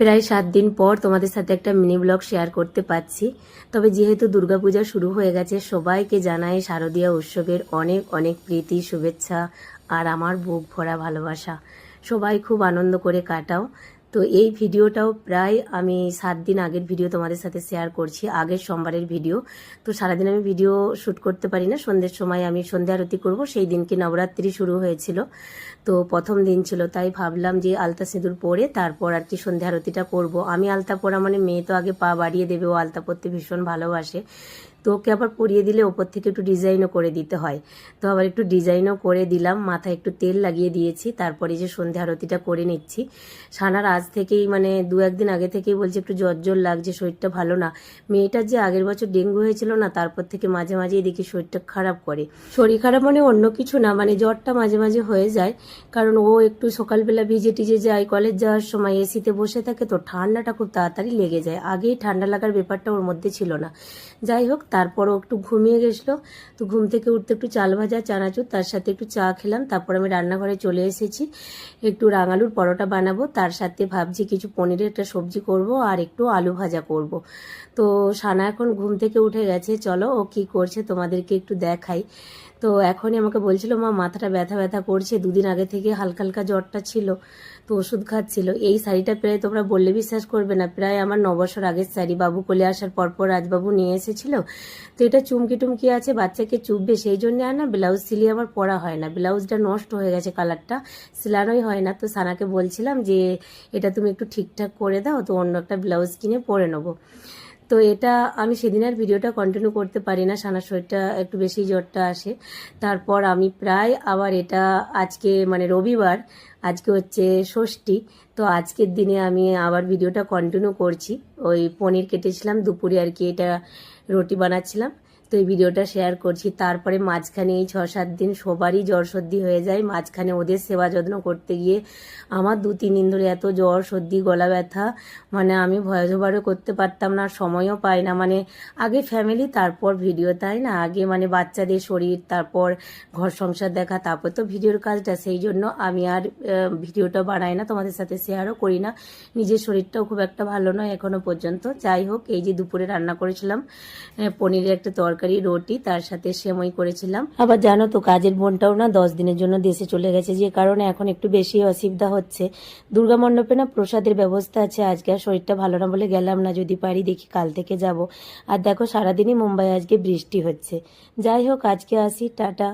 প্রায় সাত দিন পর তোমাদের সাথে একটা মিনি ব্লগ শেয়ার করতে পারছি। তবে যেহেতু দুর্গাপূজা শুরু হয়ে গেছে, সবাইকে জানাই শারদীয়া উৎসবের অনেক অনেক প্রীতি, শুভেচ্ছা আর আমার বুক ভরা ভালোবাসা। সবাই খুব আনন্দ করে কাটাও। তো এই ভিডিওটাও প্রায় আমি সাত দিন আগের ভিডিও তোমাদের সাথে শেয়ার করছি, আগের সোমবারের ভিডিও। তো সারাদিন আমি ভিডিও শ্যুট করতে পারি না, সন্ধ্যের সময় আমি সন্ধ্যা আরতি করব, সেই দিনকে নবরাত্রি শুরু হয়েছিল। তো প্রথম দিন ছিল, তাই ভাবলাম যে আলতা সিঁদুর পরে তারপর আর কি সন্ধ্যা আরতিটা করব। আমি আলতা পরা মানে মেয়ে তো আগে পা বাড়িয়ে দেবে, ও আলতা পরতে ভীষণ ভালোবাসে। তো ওকে আবার পরিয়ে দিলে ওপর থেকে একটু ডিজাইনও করে দিতে হয়। তো আবার একটু ডিজাইনও করে দিলাম, মাথায় একটু তেল লাগিয়ে দিয়েছি, তারপরে যে সন্ধ্যা আরতিটা করে নিচ্ছি। সানার আজ থেকেই মানে দু একদিন আগে থেকেই বলছে একটু জ্বর জ্বর লাগছে, শরীরটা ভালো না। মেয়েটার যে আগের বছর ডেঙ্গু হয়েছিল না, তারপর থেকে মাঝে মাঝেই দেখি শরীরটা খারাপ করে। শরীর খারাপ মানে অন্য কিছু না মানে জ্বরটা মাঝে মাঝে হয়ে যায়। কারণ ও একটু সকালবেলা ভিজে টিজে যায়, কলেজ যাওয়ার সময় এসিতে বসে থাকে, তো ঠান্ডাটা খুব তাড়াতাড়ি লেগে যায়। আগেই ঠান্ডা লাগার ব্যাপারটা ওর মধ্যে ছিল না। যাই হোক তারপরও একটু ঘুমিয়ে গেছিল। তো ঘুম থেকে উঠতে একটু চাল ভাজা, চানাচুর, তার সাথে একটু চা খেলাম। তারপর আমি রান্নাঘরে চলে এসেছি। একটু রাঙালুর পরোটা বানাবো। তার সাথে ভাবছি কিছু পনিরের একটা সবজি করব আর একটু আলু ভাজা করব। তো সানা এখন ঘুম থেকে উঠে গেছে। চলো ও কি করছে তোমাদেরকে একটু দেখাই। তো এখনই আমাকে বলছিল, মা, মাথাটা ব্যথা ব্যথা করছে। দুদিন আগে থেকে হালকা হালকা জ্বরটা ছিল, তো ওষুধ খাচ্ছিল। এই শাড়িটা প্রায় তোমরা বললে বিশ্বাস করবে না। প্রায় আমার ন বছর আগের শাড়ি। বাবু কোলে আসার পরপর রাজবাবু নিয়ে এসেছিল। তো এটা চুমকি টুমকি আছে, বাচ্চাকে চুপবে, সেই জন্য আর না ব্লাউজ সিলিয়ে আমার পরা হয় না। ব্লাউজটা নষ্ট হয়ে গেছে কালারটা সিলানোই হয় না। তো সানাকে বলছিলাম যে, এটা তুমি একটু ঠিকঠাক করে দাও, তো অন্য একটা ব্লাউজ কিনে পরে নেব। তো এটা আমি সেদিন আর ভিডিওটা কন্টিনিউ করতে পারি না সানা শরীরটা একটু বেশি জ্বরটা আসে। তারপর আমি প্রায় আবার এটা আজকে মানে রবিবার, আজকে হচ্ছে ষষ্ঠী, তো আজকের দিনে আমি আবার ভিডিওটা কন্টিনিউ করছি। ওই পনির কেটেছিলাম, দুপুরে আর কি এটা রুটি বানাচ্ছিলাম। তো এই ভিডিওটা শেয়ার করছি। তারপরে মাঝখানে এই ছ সাত দিন সবারই জ্বর সর্দি হয়ে যায়। মাঝখানে ওদের সেবা যত্ন করতে গিয়ে আমার দু তিন দিন ধরে এত জ্বর, সর্দি, গলা ব্যথা মানে আমি ভয়জবারও করতে পারতাম না, সময়ও পাই না। মানে আগে ফ্যামিলি তারপর ভিডিও তাই না? আগে মানে বাচ্চাদের শরীর, তারপর ঘর সংসার দেখা, তারপর তো ভিডিওর কাজটা। সেই জন্য আমি আর ভিডিওটা বানাই না, তোমাদের সাথে শেয়ারও করি না। নিজের শরীরটাও খুব একটা ভালো নয় এখনও পর্যন্ত। যাই হোক, এই যে দুপুরে রান্না করেছিলাম পনিরের একটা তরকারি, রুটি, তার সাথে সেমই করেছিলাম। আবার জানো তো, কাজের বোনটাও না দশ দিনের জন্য দেশে চলে গেছে, যে কারণে এখন একটু বেশি অসুবিধা হচ্ছে। দুর্গা মণ্ডপে না প্রসাদের ব্যবস্থা আছে, আজকে আর শরীরটা ভালো না বলে গেলাম না, যদি পারি দেখি কাল থেকে যাব। আর দেখো, সারাদিনই মুম্বাই আজকে বৃষ্টি হচ্ছে। যাই হোক, আজকে আসি, টাটা।